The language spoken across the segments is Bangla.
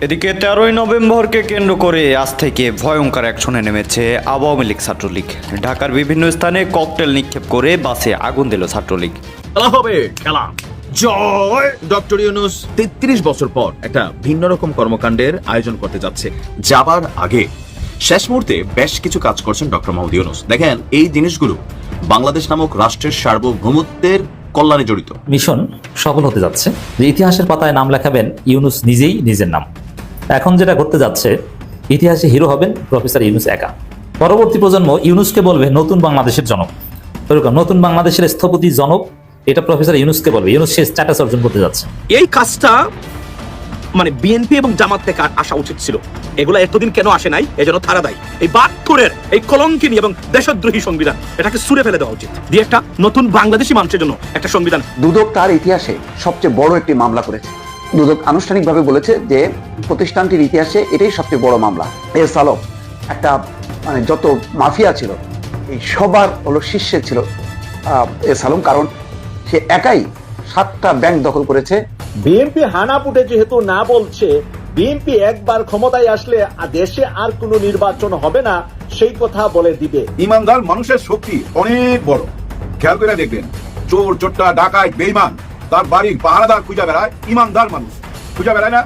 এদিকে তেরোই নভেম্বরকে কেন্দ্র করে আজ থেকে ভয়ঙ্কর অ্যাকশনে নেমেছে আওয়ামী লীগ ছাত্রলীগ। ঢাকার বিভিন্ন স্থানে ককটেল নিক্ষেপ করে বাসে আগুন দিল ছাত্রলীগ। খেলা হবে খেলা। জয়! ডক্টর ইউনুস তেত্রিশ বছর পর একটা ভিন্ন রকম কর্মকাণ্ডের আয়োজন করতে যাচ্ছে। যাবার আগে। শেষ মুহূর্তে বেশ কিছু কাজ করছেন ডক্টর মোহাম্মদ ইউনুস। দেখেন এই জিনিসগুলো বাংলাদেশ নামক রাষ্ট্রের সার্বভৌমত্বের কল্যাণে জড়িত। মিশন সফল হতে যাচ্ছে। যে ইতিহাসের পাতায় নাম লেখাবেন ইউনুস নিজেই নিজের নাম। এখন যেটা ঘটতে যাচ্ছে ইতিহাসে হিরো হবেন প্রফেসর ইউনুস একা। পরবর্তী প্রজন্ম ইউনুসকে বলবে নতুন বাংলাদেশের জনক। এরকম নতুন বাংলাদেশের স্থপতি জনক এটা প্রফেসর ইউনুসকে বলবে। ইউনুস সে স্ট্যাটাস অর্জন করতে যাচ্ছে। এই কাজটা মানে বিএনপি এবং জামাত থেকে আসা উচিত ছিল। এগুলো এতদিন কেন আসে নাই? এজন্য তারা দায়ী। এই বাহাত্তরের এই কলঙ্কিনী এবং দেশদ্রোহী সংবিধান এটাকে সুরে ফেলে দেওয়া উচিত। দিয়ে একটা নতুন বাংলাদেশি মানুষের জন্য একটা সংবিধান। দুদক তার ইতিহাসে সবচেয়ে বড় একটি মামলা করেছে। দুদক আনুষ্ঠানিকভাবে বলেছে যে প্রতিষ্ঠানটির ইতিহাসে এটাই সবচেয়ে বড় মামলা। এর সালক একটা মানে যত মাফিয়া ছিল এই সবার হলো শীর্ষে ছিল এ সালম। কারণ সে একাই সাতটা ব্যাংক দখল করেছে। বিএনপি হানাপুটে যেহেতু না বলছে বিএনপি একবার ক্ষমতায় আসলে আর দেশে আর কোনো নির্বাচন হবে না সেই কথা বলে দিবে। ইমানদার মানুষের শক্তি অনেক বড়। খেয়াল করে দেখবেন চোর চোট্টা ডাকায় বেইমান তার বাড়ির পাহারাদার খুঁজা বেড়ায় ইমানদার মানুষ। খুঁজা বেড়ায় না?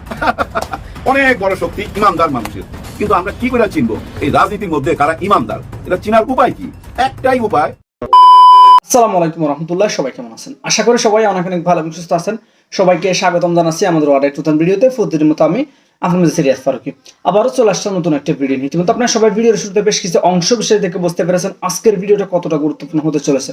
অনেক বড় শক্তি ইমানদার মানুষের। কিন্তু আমরা কি করে চিনবো? এই রাজনীতির মধ্যে কারা ইমানদার? এটা চিনার উপায় কি? একটাই উপায়। আসসালামু আলাইকুম রহমতুল্লাহ, সবাই কেমন আছেন? আশা করি সবাই অনেক অনেক ভালো এবং সুস্থ আছেন। সবাইকে স্বাগতম জানাচ্ছি আমাদের এক নতুন ভিডিওতে। প্রতিদিন মতো আমি আপনাদের সিরিয়াস ফারুকি। আবারও চলে আসছে নতুন একটা ভিডিও নিয়ে। কিন্তু আপনার সবাই ভিডিওর শুরুতে বেশ কিছু অংশ বিষয় দেখে বুঝতে পেরেছেন আজকের ভিডিওটা কতটা গুরুত্বপূর্ণ হতে চলেছে।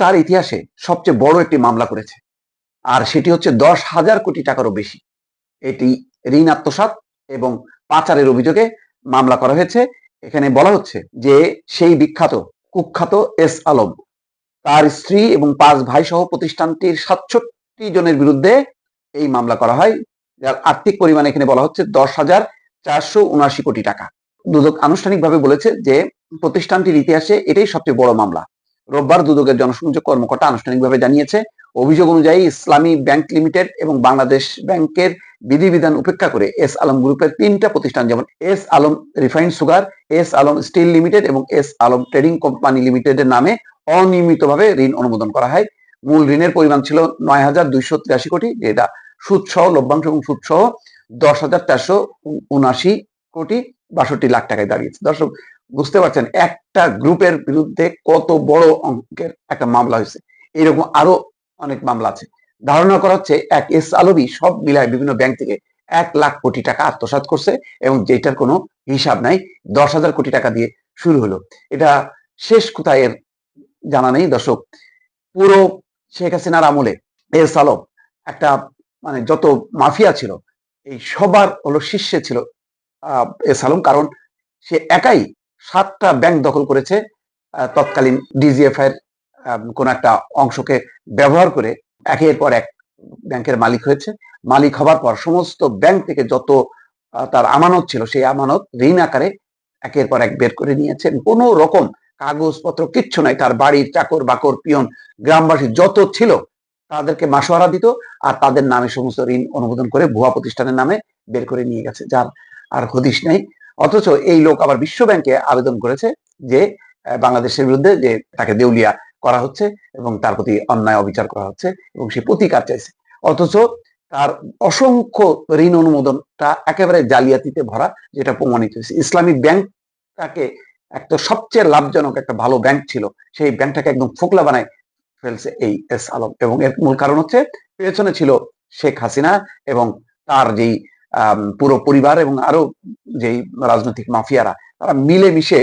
তার ইতিহাসে সবচেয়ে বড় একটি মামলা করেছে। আর সেটি হচ্ছে দশ হাজার কোটি টাকারও বেশি। এটি ঋণ আত্মসাৎ এবং পাচারের অভিযোগে মামলা করা হয়েছে। এখানে বলা হচ্ছে যে সেই বিখ্যাত, কুখ্যাত এস আলম তার স্ত্রী এবং পাঁচ ভাই সহ প্রতিষ্ঠানটির সাতষট্টি জনের বিরুদ্ধে এই মামলা করা হয়। যার আর্থিক পরিমাণ এখানে বলা হচ্ছে দশ হাজার চারশো উনআশি কোটি টাকা। দুদক আনুষ্ঠানিকভাবে বলেছে যে প্রতিষ্ঠানটির ইতিহাসে এটাই সবচেয়ে বড় মামলা। রোববার দুদকের জনসংযোগ কর্মকর্তা আনুষ্ঠানিকভাবে জানিয়েছে, অভিযোগ অনুযায়ী ইসলামী ব্যাংক লিমিটেড এবং বাংলাদেশ ব্যাংকের বিধিবিধান উপেক্ষা করে এস আলম গ্রুপের তিনটা প্রতিষ্ঠান যেমন S Alam refined sugar, S Alam steel limited এবং এস আলম ট্রেডিং কোম্পানি লিমিটেডের নামে অনিয়মিতভাবে ঋণ অনুমোদন করা হয়। মূল ঋণের পরিমাণ ছিল নয় হাজার দুইশো তিরাশি কোটি, যেটা সুদ সহ লভ্যাংশ এবং সুদ সহ দশ হাজার চারশো উনআশি কোটি বাষট্টি লাখ টাকায় দাঁড়িয়েছে। দর্শক বুঝতে পারছেন? একটা গ্রুপের বিরুদ্ধে কত বড় অঙ্কের একটা মামলা হয়েছে। এরকম আরও অনেক মামলা আছে। ধারণা করা হচ্ছে এক এস আলবি সব মিলায় বিভিন্ন ব্যাংক থেকে এক লাখ কোটি টাকা আত্মসাৎ করছে এবং যেটার কোনো হিসাব নাই দশ হাজার কোটি টাকা দিয়ে শুরু হলো। এটা শেষ কোথায় এর জানা নেই দর্শক। পুরো শেখ হাসিনার আমলে এস আলম একটা মানে যত মাফিয়া ছিল এই সবার হলো শীর্ষে ছিল আহ, এস আলম। কারণ সে একাই সাতটা ব্যাংক দখল করেছে তৎকালীন ডিজিএফ এর কোন একটা অংশকে ব্যবহার করে একের পর এক ব্যাংকের মালিক হয়েছে। মালিক হবার পর সমস্ত ব্যাংক থেকে যত তার আমানত ছিল সেই আমানত ঋণ আকারে একের পর এক বের করে নিয়েছেন কোনো রকম কাগজপত্র কিচ্ছু নাই, তার বাড়ির চাকর বাকর পিয়ন গ্রামবাসী যত ছিল তাদেরকে মাসোয়ারা দিত আর তাদের নামে সমস্ত ঋণ অনুমোদন করে ভুয়া প্রতিষ্ঠানের নামে বের করে নিয়ে গেছে, যার আর হদিশ নেই। অথচ এই লোক আবার বিশ্ব ব্যাংকে আবেদন করেছে যে বাংলাদেশের বিরুদ্ধে যে তাকে দেউলিয়া করা হচ্ছে এবং তার প্রতি অন্যায় অবিচার করা হচ্ছে এবং সে প্রতিকার চাইছে। অথচ তার অসংখ্য ঋণ অনুমোদনটা একেবারে জালিয়াতিতে ভরা যেটা প্রমাণিত হয়েছে। ইসলামিক ব্যাংকটাকে একটা সবচেয়ে লাভজনক একটা ভালো ব্যাংক ছিল। সেই ব্যাংকটাকে একদম ফোকলা বানায় ফেলছে এই এস আলম। এবং এর মূল কারণ হচ্ছে, পেছনে ছিল শেখ হাসিনা এবং তার যেই পুরো পরিবার এবং আরও যেই রাজনৈতিক মাফিয়ারা, তারা মিলে মিশে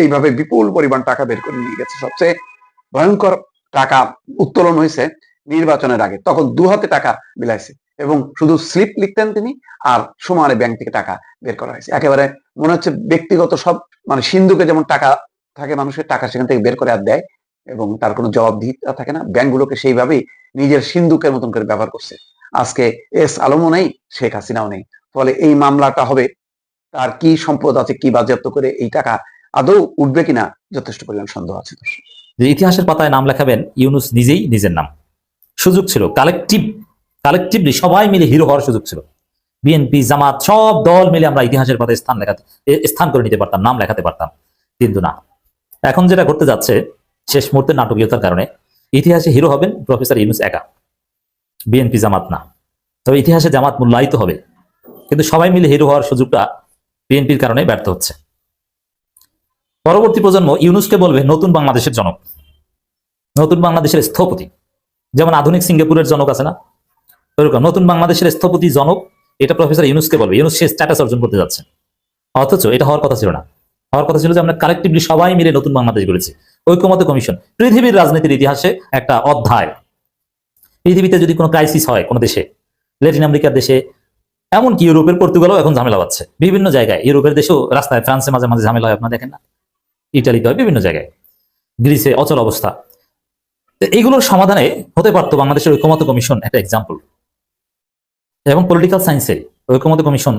এইভাবে বিপুল পরিমাণ টাকা বের করে নিয়ে গেছে। সবচেয়ে ভয়ঙ্কর টাকা উত্তোলন হয়েছে নির্বাচনের আগে। তখন দু হাতে টাকা বিলাইছে এবং শুধু স্লিপ লিখতেন তিনি আর সমানে ব্যাংক থেকে টাকা বের করা হয়েছে। একেবারে মনে হচ্ছে ব্যক্তিগত সব মানে সিন্ধুকে যেমন টাকা থাকে মানুষের, টাকা সেখান থেকে বের করে আর দেয় এবং তার কোনো জবাবদিহিতা থাকে না। ব্যাংকগুলোকে সেইভাবেই নিজের সিন্ধুকের মতন করে ব্যবহার করছে। আজকে এস আলমও নেই, শেখ হাসিনাও নেই। ফলে এই মামলাটা হবে, তার কি সম্পদ আছে, কি বাজেয়াপ্ত করে এই টাকা আদৌ উঠবে কিনা, যথেষ্ট পরিমাণ সন্দেহ আছে। যে ইতিহাসের পাতায় নাম লেখাবেন ইউনুস নিজেই নিজের নাম। সুযোগ ছিল, কালেকটিভ, কালেকটিভলি সবাই মিলে হিরো হওয়ার সুযোগ ছিল। বিএনপি, জামাত, সব দল মিলে আমরা ইতিহাসের পাতায় স্থান লেখাতে স্থান করে নিতে পারতাম, নাম লেখাতে পারতাম। কিন্তু না। এখন যেটা ঘটতে যাচ্ছে, শেষ মুহূর্তে নাটকীয়তার কারণে, ইতিহাসে হিরো হবেন প্রফেসর ইউনুস একা। বিএনপি জামাত না। তবে ইতিহাসে জামাত মূল্যায়িত হবে। কিন্তু সবাই মিলে হিরো হওয়ার সুযোগটা বিএনপির কারণে ব্যর্থ হচ্ছে। পরবর্তী প্রজন্ম ইউনুসকে বলবে, নতুন বাংলাদেশের জনক। নতুন বাংলাদেশের স্থপতি। যেমন আধুনিক সিঙ্গাপুরের জনক আছে না? ওরকম নতুন বাংলাদেশের স্থপতি জনক, এটা প্রফেসর ইউনুসকে বলবে। ইউনুস সে স্ট্যাটাস অর্জন করতে যাচ্ছে। অথচ এটা হওয়ার কথা ছিল না। হওয়ার কথা ছিল যে আমরা কালেকটিভলি সবাই মিলে নতুন বাংলাদেশ গড়েছি। ঐক্যমত কমিশন, পৃথিবীর রাজনীতির ইতিহাসে একটা অধ্যায়। পৃথিবীতে যদি কোনো ক্রাইসিস হয় কোনো দেশে ল্যাটিন আমেরিকার দেশে, এমনকি ইউরোপের পর্তুগালও এখন ঝামেলা পাচ্ছে বিভিন্ন জায়গায়, ইউরোপের দেশেও রাস্তায় ফ্রান্সে মাঝে মাঝে ঝামেলা হয়, আপনারা দেখেন না? ইটালিতে হয়, বিভিন্ন জায়গায়। গ্রিসে অচল অবস্থা। এইগুলোর সমাধানে হতে পারতো বাংলাদেশের ঐক্যমত কমিশন একটা এক্সাম্পল এবং পলিটিক্যাল সায়েন্সে ঐক্যমত কমিশন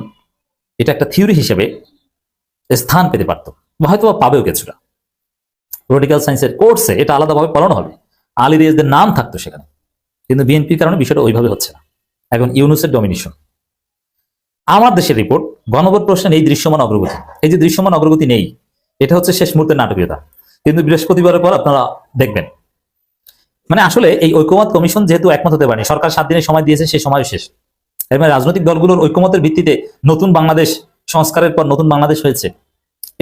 এটা একটা থিওরি হিসেবে স্থান পেতে পারতো। বা হয়তো পাবেও কিছুটা। পলিটিক্যাল সায়েন্সের কোর্সে এটা আলাদাভাবে পড়ানো হবে। আলী রিয়াজদের নাম থাকতো সেখানে। কিন্তু বিএনপির কারণে বিষয়টা ওইভাবে হচ্ছে না। এখন ইউনুসের ডমিনেশন আমার দেশের রিপোর্ট গণভোট প্রশ্নের এই দৃশ্যমান অগ্রগতি। এই যে দৃশ্যমান অগ্রগতি নেই, এটা হচ্ছে শেষ মুহূর্তের নাটকীয়তা। কিন্তু বৃহস্পতিবারের পর আপনারা দেখবেন। মানে আসলে এই ঐক্যমত কমিশন যেহেতু একমত হতে পারেনি, সরকার সাত দিনের সময় দিয়েছে সেই সময় শেষ। এবার রাজনৈতিক দলগুলোর ঐক্যমতের ভিত্তিতে নতুন বাংলাদেশ সংস্কারের পর নতুন বাংলাদেশ হয়েছে,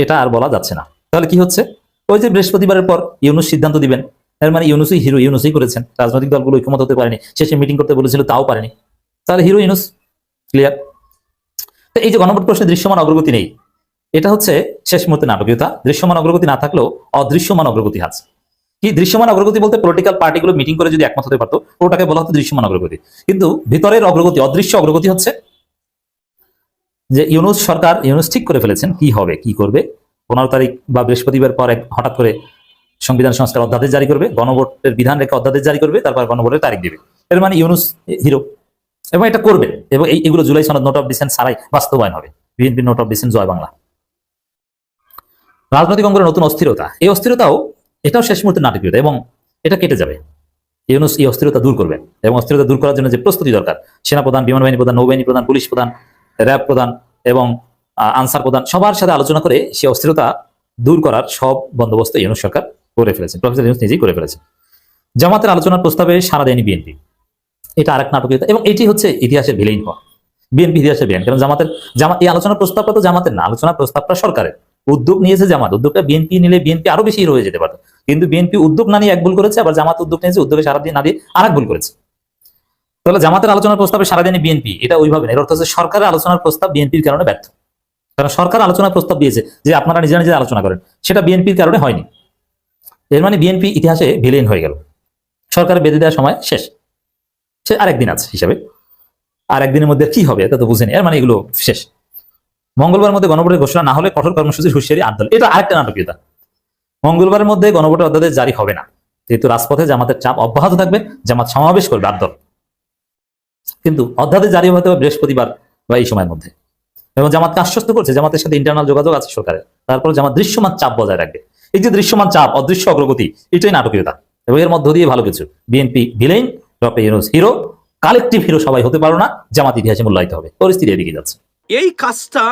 এটা আর বলা যাচ্ছে না। তাহলে কি হচ্ছে? ওই যে বৃহস্পতিবারের পর ইউনুস সিদ্ধান্ত দিবেন এর মানে ইউনুসই হিরো, ইউনুসই করেছেন। রাজনৈতিক দলগুলো ঐক্যমত হতে পারেনি। শেষে মিটিং করতে বলেছিল, তাও পারেনি। তাহলে হিরো, ইউনুস? ক্লিয়ার তো এই যে গণভোট প্রশ্নে দৃশ্যমান অগ্রগতি নেই, এটা হচ্ছে শেষ মুহূর্তে নাটকীয়তা। দৃশ্যমান অগ্রগতি না থাকলেও অদৃশ্যমান অগ্রগতি আছে। কি দৃশ্যমান অগ্রগতি বলতে পলিটিক্যাল পার্টিগুলো মিটিং করে যদি একমত হতে পারতো, ওটাকে বলা হতো দৃশ্যমান অগ্রগতি। কিন্তু ভিতরের অগ্রগতি, অদৃশ্য অগ্রগতি হচ্ছে যে ইউনুস সরকার, ইউনুস ঠিক করে ফেলেছেন কি হবে, কি করবে। পনেরো তারিখ বা বৃহস্পতিবার পর হঠাৎ করে সংবিধান সংস্কার অধ্যাদেশ জারি করবে, গণভোটের বিধান রেখে অধ্যাদেশ জারি করবে, তারপর গণভোটের তারিখ দেবে। এর মানে ইউনুস হিরো। এবং এটা করবে এবং এইগুলো জুলাই সনদ, নোট অফ ডিসেন্ট ছাড়াই বাস্তবায়ন হবে। BNP note of dissent, Joy Bangla. রাজনৈতিক অঙ্গনের নতুন অস্থিরতা। এই অস্থিরতাও, এটাও শেষ মুহূর্তে নাটকীয়তা এবং এটা কেটে যাবে। ইউনুস এই অস্থিরতা দূর করবেন এবং অস্থিরতা দূর করার জন্য যে প্রস্তুতি দরকার, সেনাপ্রধান বিমান বাহিনী প্রধান, নৌবাহিনী প্রধান, পুলিশ প্রধান, র্যাব প্রধান এবং আনসার প্রধান, সবার সাথে আলোচনা করে সেই অস্থিরতা দূর করার সব বন্দোবস্ত ইউনুস সরকার করে ফেলেছেন প্রফেসর ইউনুস নিজেই করে ফেলেছেন জামাতের আলোচনার প্রস্তাবে সারা দেয়নি বিএনপি। এটা আরেক নাটকীয়তা। এবং এটি হচ্ছে ইতিহাসের ভিলেইন হওয়া। বিএনপি ইতিহাসের ভিলেন কারণ জামাতের জামা এই আলোচনার প্রস্তাবটা তো জামাতের না, আলোচনার প্রস্তাবটা সরকারের। উদ্যোগ নিয়েছে জামাত। উদ্যোগটা বিএনপি নিলে বিএনপি আরও বেশি হয়ে যেতে পারতো। কিন্তু বিএনপি উদ্যোগ না নিয়ে এক ভুল করেছে, আবার জামাত উদ্যোগ নিয়েছে, উদ্যোগে সারা দিয়ে না দিয়ে আর এক ভুল করেছে। তাহলে জামাতের আলোচনার প্রস্তাবে সারা দেয়নি বিএনপি। এটা ওইভাবে এর অর্থ হচ্ছে সরকারের আলোচনার প্রস্তাব বিএনপির কারণে ব্যর্থ। কারণ সরকার আলোচনার প্রস্তাব দিয়েছে যে আপনারা নিজেরা নিজে আলোচনা করেন। সেটা বিএনপির কারণে হয়নি। এর মানে বিএনপি ইতিহাসে ভিলেন হয়ে গেল। সরকার বেঁধে দেওয়ার সময় শেষ। সে আরেকদিন আছে হিসাবে। আর একদিনের মধ্যে কি হবে, এটা তো বুঝেনি এর মানে এগুলো শেষ। মঙ্গলবার মধ্যে গণভোটের ঘোষণা না হলে কঠোর কর্মসূচির হুঁশিয়ারি আন্দোলন এটা আরেকটা নাটকীয়তা। মঙ্গলবারের মধ্যে গণভোটের অধ্যাদেশ জারি হবে না। যেহেতু রাজপথে জামাতের চাপ অব্যাহত থাকবে, জামাত সমাবেশ করবে আন্দোলন কিন্তু অধ্যাদেশ জারি হতে হবে বৃহস্পতিবার বা এই সময়ের মধ্যে। এবং জামাতকে আশ্বস্ত করছে, জামাতের সাথে ইন্টারনাল যোগাযোগ আছে সরকারের। তারপর জামাত দৃশ্যমান চাপ বজায় রাখবে। এই যে দৃশ্যমান চাপ, অদৃশ্য অগ্রগতি, এটাই নাটকীয়তা। এবং এর মধ্য দিয়ে ভালো কিছু। BNP villain hero collective hero সবাই হতে পারো না, জামাত ইতিহাসে মূল্যায়িত হবে। পরিস্থিতি এদিকে যাচ্ছে। এই কাজটা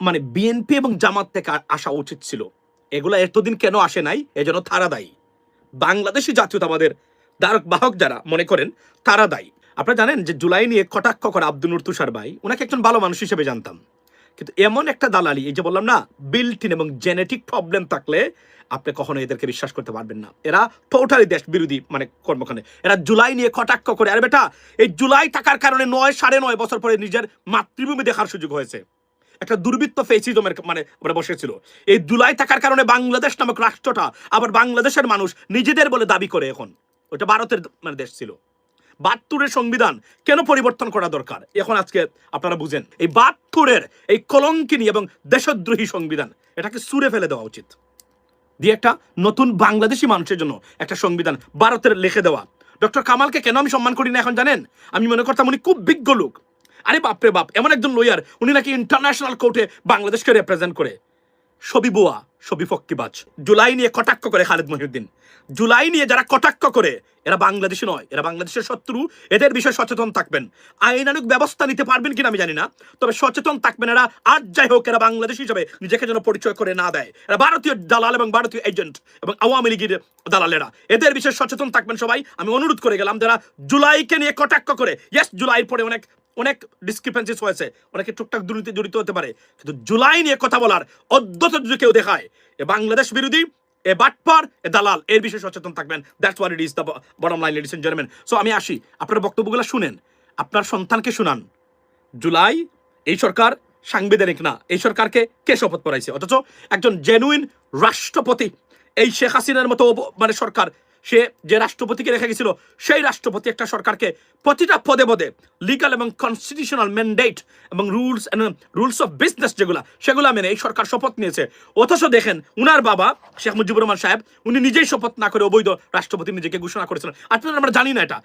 মানে বিএনপি এবং জামাত থেকে আসা উচিত ছিল। এগুলা এতদিন কেন আসে নাই এজন্য তারা দায়ী। বাংলাদেশি জাতীয়তাবাদের দ্বারক বাহক যারা, মনে করেন, তারা দায়ী। আপনারা জানেন যে জুলাই নিয়ে কটাক্ষ করে আব্দুল তুষার ভাই ওনাকে একজন ভালো মানুষ হিসেবে জানতাম। কিন্তু এমন একটা দালালি, এই যে বললাম না বিল্ট এবং জেনেটিক প্রবলেম থাকলে আপনি কখনো এদেরকে বিশ্বাস করতে পারবেন না। এরা টোটালি দেশ বিরোধী মানে কর্মখানে এরা জুলাই নিয়ে কটাক্ষ করে। আরে বেটা, এই জুলাই থাকার কারণে নয়, সাড়ে নয় বছর পরে নিজের মাতৃভূমি দেখার সুযোগ হয়েছে। একটা দুর্বৃত্ত ফেসিজমের মানে মানে বসেছিল। এই জুলাই থাকার কারণে বাংলাদেশ নামক রাষ্ট্রটা আবার বাংলাদেশের মানুষ নিজেদের বলে দাবি করে এখন। ওটা ভারতের মানে দেশ ছিল। বাহাত্তরের সংবিধান কেন পরিবর্তন করা দরকার? এখন আজকে আপনারা বুঝেন। এই বাহাত্তরের এই কলঙ্কিনী এবং দেশদ্রোহী সংবিধান, এটাকে সুরে ফেলে দেওয়া উচিত। দিয়ে একটা নতুন বাংলাদেশি মানুষের জন্য একটা সংবিধান ভারতের লিখে দেওয়া। ডক্টর কামালকে কেন আমি সম্মান করি না এখন জানেন? আমি মনে করতাম উনি খুব বিজ্ঞ লোক। আরে বাপরে বাপ, এমন একজন লয়ার উনি নাকি ইন্টারন্যাশনাল কোর্টে বাংলাদেশকে রিপ্রেজেন্ট করে। ছবি বোয়া ছবি ফক্কিবাজ জুলাই নিয়ে কটাক্ষ করে খালেদ মহিউদ্দিন। জুলাই নিয়ে যারা কটাক্ষ করে, এরা বাংলাদেশি নয়, এরা বাংলাদেশের শত্রু। এদের বিষয়ে সচেতন থাকবেন। আইনানুক ব্যবস্থা নিতে পারবেন কিনা আমি জানি না, তবে সচেতন থাকবেন এরা। আর যাই হোক, এরা বাংলাদেশ হিসেবে নিজেকে যেন পরিচয় করে না দেয়। এরা ভারতীয় দালাল এবং ভারতীয় এজেন্ট এবং আওয়ামী লীগের দালালেরা। এদের বিষয়ে সচেতন থাকবেন সবাই। আমি অনুরোধ করে গেলাম, যারা জুলাইকে নিয়ে কটাক্ষ করে ইয়েস জুলাইয়ের পরে অনেক অনেক ডিসক্রিপেন্সিস হয়েছে। অনেকে টুকটাক দুর্নীতি জড়িত হতে পারে। কিন্তু জুলাই নিয়ে কথা বলার অদ্যত যদি কেউ দেখায়, এ বাংলাদেশ বিরোধী, এ বাটপার, এ দালাল, এর বিষয়ে সচেতন থাকবেন। That's what it is the bottom line ladies and gentleman so আমি আসি। আপনার বক্তব্যগুলো শুনেন। আপনার সন্তানকে শুনান। জুলাই, এই সরকার সাংবিধানিক না। এই সরকারকে কে শপথ পড়াইছে? অথচ একজন জেনুইন রাষ্ট্রপতি, এই শেখ হাসিনার মতো মানে সরকার সে যে রাষ্ট্রপতিকে রেখে গেছিল, সেই রাষ্ট্রপতি একটা সরকারকে প্রতিটা পদে পদে লিগাল এবং কনস্টিটিউশনাল ম্যান্ডেট এবং রুলস রুলস অফ বিজনেস যেগুলো, সেগুলো মেনে এই সরকার শপথ নিয়েছে। অথচ দেখেন, উনার বাবা শেখ মুজিবুর রহমান সাহেব, উনি নিজেই শপথ না করে অবৈধ রাষ্ট্রপতি নিজেকে ঘোষণা করেছিলেন। আপনারা আমরা জানি না এটা।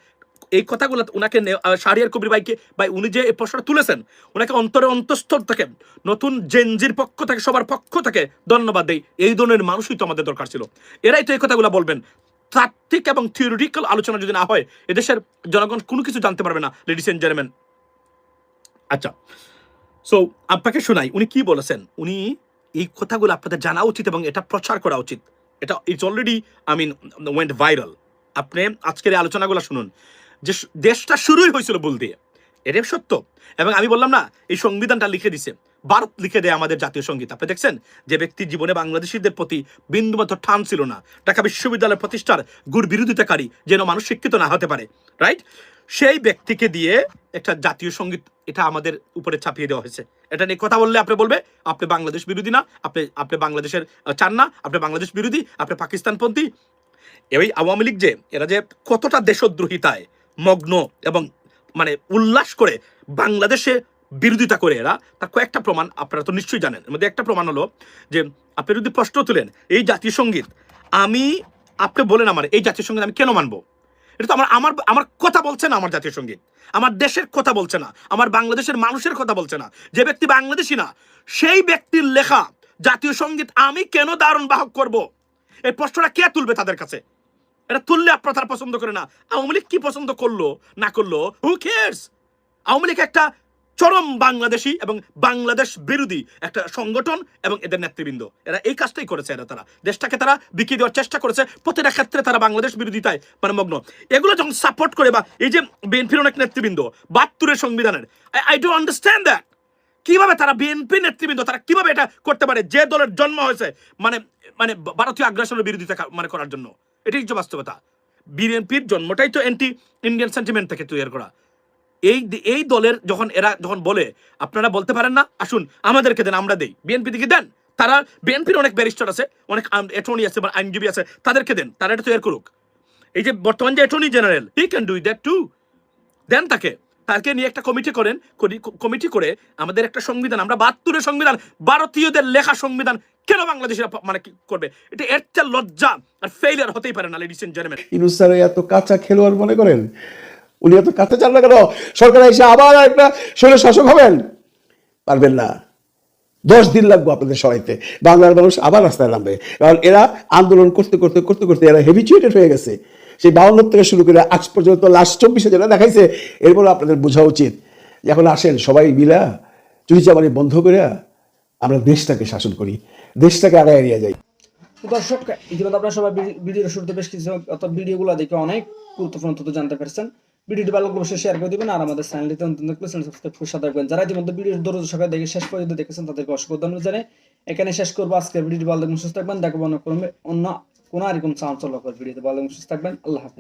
এই কথাগুলো উনাকে শাহরিয়ার কবির ভাইকে ভাই উনি যে এই প্রশ্নটা তুলেছেন ওনাকে অন্তরে অন্তঃস্থল থেকে, নতুন জেনজির পক্ষ থেকে, সবার পক্ষ থেকে ধন্যবাদ দেই। এই ধরনের মানুষই তো আমাদের দরকার ছিল। এরাই তো এই কথাগুলো বলবেন। তাত্ত্বিক এবং থিওরিটিক্যাল আলোচনা যদি না হয়, এদেশের জনগণ কোনো কিছু জানতে পারবে না লেডিস এন্ড জেন্টলম্যান আচ্ছা সো আপনাকে শোনাই, উনি কি বলেছেন? উনি এই কথাগুলো আপনাদের জানা উচিত এবং এটা প্রচার করা উচিত। এটা it's already I mean went viral আপনি আজকের এই আলোচনাগুলো শুনুন। যে দেশটা শুরুই হয়েছিল ভুল দিয়ে এটা সত্য। এবং আমি বললাম না, এই সংবিধানটা লিখে দিছে। ভারত লিখে দেয় আমাদের জাতীয় সংগীত। আপনি দেখছেন? যে ব্যক্তি জীবনে বাংলাদেশিদের প্রতি বিন্দুমাত্র টান ছিল না। ঢাকা বিশ্ববিদ্যালয় প্রতিষ্ঠার গুড় বিরোধিতাকারী যেন মানুষ শিক্ষিত না হতে পারে রাইট সেই ব্যক্তিকে দিয়ে একটা জাতীয় সংগীত এটা আমাদের উপরে ছাপিয়ে দেওয়া হয়েছে। এটা নিয়ে কথা বললে আপনি বলবে, আপনি বাংলাদেশ বিরোধী না, আপনি আপনি বাংলাদেশের চান না, আপনি বাংলাদেশ বিরোধী, আপনি পাকিস্তানপন্থী। এই আওয়ামী লীগ যে, এরা যে কতটা দেশদ্রোহিতায়, মগ্ন এবং মানে উল্লাস করে বাংলাদেশে বিরোধিতা করে এরা, তার কয়েকটা প্রমাণ আপনারা তো নিশ্চয়ই জানেন। এর মধ্যে একটা প্রমাণ হলো যে, আপনি যদি প্রশ্ন তুলেন, এই জাতীয় সংগীত, আমি, আপনি বলেন আমার, এই জাতীয় সংগীত আমি কেন মানবো? এটা তো আমার আমার আমার কথা বলছে না আমার জাতীয় সংগীত। আমার দেশের কথা বলছে না, আমার বাংলাদেশের মানুষের কথা বলছে না, যে ব্যক্তি বাংলাদেশি না, সেই ব্যক্তির লেখা, জাতীয় সংগীত আমি কেন দারুণ বাহক করব? এই প্রশ্নটা কে তুলবে তাদের কাছে? এটা তুললে আপনারা তারা পছন্দ করে না। আওয়ামী লীগ কি পছন্দ করল, না করল? হু কেয়ার্স আওয়ামী লীগ একটা চরম বাংলাদেশি এবং বাংলাদেশ বিরোধী একটা সংগঠন এবং এদের নেতৃবৃন্দ। এরা এই কাজটাই করেছে এরা তারা। দেশটাকে তারা বিকিয়ে দেওয়ার চেষ্টা করেছে। প্রতিটা ক্ষেত্রে তারা বাংলাদেশ বিরোধিতায় মানে মগ্ন এগুলো যখন সাপোর্ট করে বা এই যে বিএনপির অনেক নেতৃবৃন্দ, বাহাত্তরের সংবিধানের আই ডু আন্ডারস্ট্যান্ড দ্যাট কীভাবে তারা বিএনপি নেতৃবৃন্দ, তারা কীভাবে এটা করতে পারে? যে দলের জন্ম হয়েছে মানে মানে ভারতীয় আগ্রাসনের বিরোধিতা মানে করার জন্য। এটাই হচ্ছে বাস্তবতা। বিএনপির জন্মটাই তো অ্যান্টি ইন্ডিয়ান সেন্টিমেন্ট থেকে তৈরি করা। এই এই দলের যখন এরা যখন বলে, আপনারা বলতে পারেন না, আসুন, আমাদেরকে দেন, আমরা দেই। বিএনপি দিকে দেন। তারা, বিএনপির অনেক ব্যারিস্টার আছে, অনেক অ্যাটর্নি আছে, বা আইনজীবী আছে, তাদেরকে দেন, তারা এটা তৈরি করুক। এই যে বর্তমান যে attorney general he can do that two দেন তাকে। তাকে নিয়ে একটা কমিটি করেন কমিটি করে আমাদের একটা সংবিধান, আমরা বাহাত্তরের সংবিধান, ভারতীয়দের লেখা সংবিধান কেন বাংলাদেশের মানে কি করবে? এটা এর লজ্জা আর ফেইলিয়ার হতেই পারে না ladies and gentleman Inus sir এত কাঁচা খেলোয়াড় মনে করেন? উনি এত কাঁচা চান না কেন? সরকার এসে আবার একটা শৈল শাসক হবেন? পারবেন না। দশ দিন লাগবে আপনাদের সরাইতে বাংলার মানুষ আবার রাস্তায় নামবে। কারণ এরা আন্দোলন করতে করতে করতে করতে এরা হেভিচুয়েটেড হয়ে গেছে। সেই বাউন্ন থেকে শুরু করে আজ পর্যন্ত লাস্ট চব্বিশে যেটা দেখাইছে। এরপর আপনাদের বোঝা উচিত এখন আসেন সবাই মিলা চুরি চামারি বন্ধ করে আমরা দেশটাকে শাসন করি, দেশটাকে আগায় এড়িয়ে যাই। দর্শক, ইতিমধ্যে আপনারা সবাই ভিডি- ভিডিওর শুরুতে বেশ কিছু অর্থাৎ ভিডিওগুলো দেখে অনেক গুরুত্বপূর্ণ তথ্য জানতে পারছেন। ভিডিওটি ভালো লাগলে অবশ্যই শেয়ার করে দিবেন। আর আমাদের চ্যানেলটিতে দেখলে চ্যানেল সাবস্ক্রাইব করে সাথে রাখবেন যারা ইতিমধ্যে ভিডিওর দরজ সবাই দেখে শেষ পর্যন্ত দেখেছেন, তাদেরকে অসংখ্য ধন্যবাদ জানাই। এখানে শেষ করব। আজকের ভিডিওটি ভালো সুস্থ থাকবেন দেখব অন্য কোনো কোনো আর এরকম চাঞ্চল্যকর ভিডিওতে ভালো সুস্থ থাকবেন আল্লাহ হাফেজ।